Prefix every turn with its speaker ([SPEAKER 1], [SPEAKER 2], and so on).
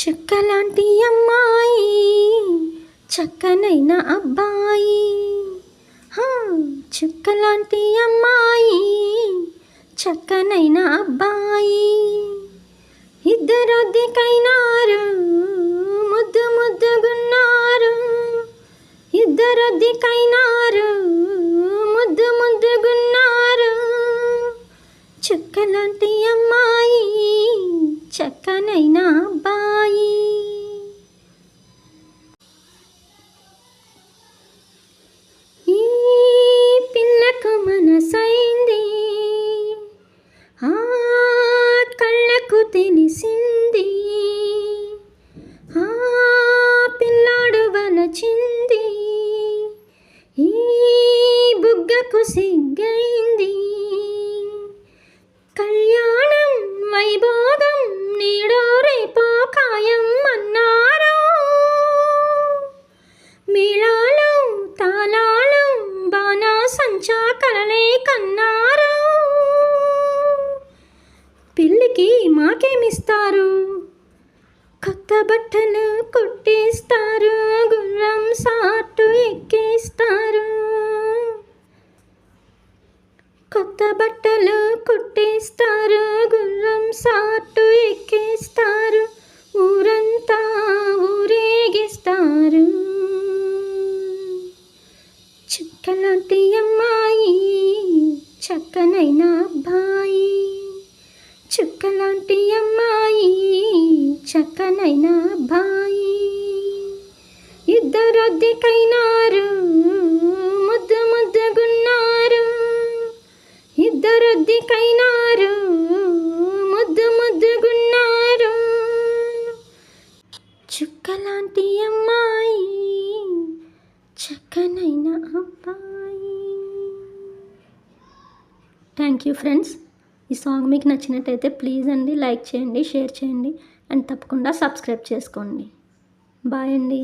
[SPEAKER 1] చుక్కలాంటి అమ్మాయి చక్కనైన అబ్బాయి. చుక్కలాంటి అమ్మాయి చక్కనైన అబ్బాయి. ఇద్దరొద్దికైనారు ముద్దు ముద్దుగున్నారు. ఇద్దరొద్దికైనారు ముద్దు ముద్దుగున్నారు. చుక్కలాంటి అమ్మాయి చక్కనైన బాయి. ఈ పిల్లకు మనసైంది. ఆ కళ్ళకు తెలిసింది. ఆ పిల్లాడు వలచింది. ఈ బుగ్గకు సిగ్గైంది. మాకేమిస్తారు కొత్త బట్టలు కుట్టిస్తారు. గుర్రం సాటు ఎక్కిస్తారు. కొత్త బట్టలు కుట్టిస్తారు. గుర్రం సాటు ఎక్కిస్తారు. ఊరంతా ఊరేగిస్తారు. చుక్కలాంటి అమ్మాయి చక్కనైన అబ్బాయి. చుక్కలాంటి అమ్మాయి చక్కనైన అబ్బాయి ఇద్దరొద్దికైనారు ముద్దు ముద్దుగున్నారు. ఇద్దరొద్దికైనారు ముద్దు ముద్దుగున్నారు. చుక్కలాంటి అమ్మాయి చక్కనైన అబ్బాయి. థ్యాంక్ యూ ఫ్రెండ్స్ ఈ సాంగ్ మీకు నచ్చినట్టయితే ప్లీజ్ అండి లైక్ చేయండి షేర్ చేయండి. అండ్ తప్పకుండా సబ్స్క్రైబ్ చేసుకోండి. బాయ్ అండి.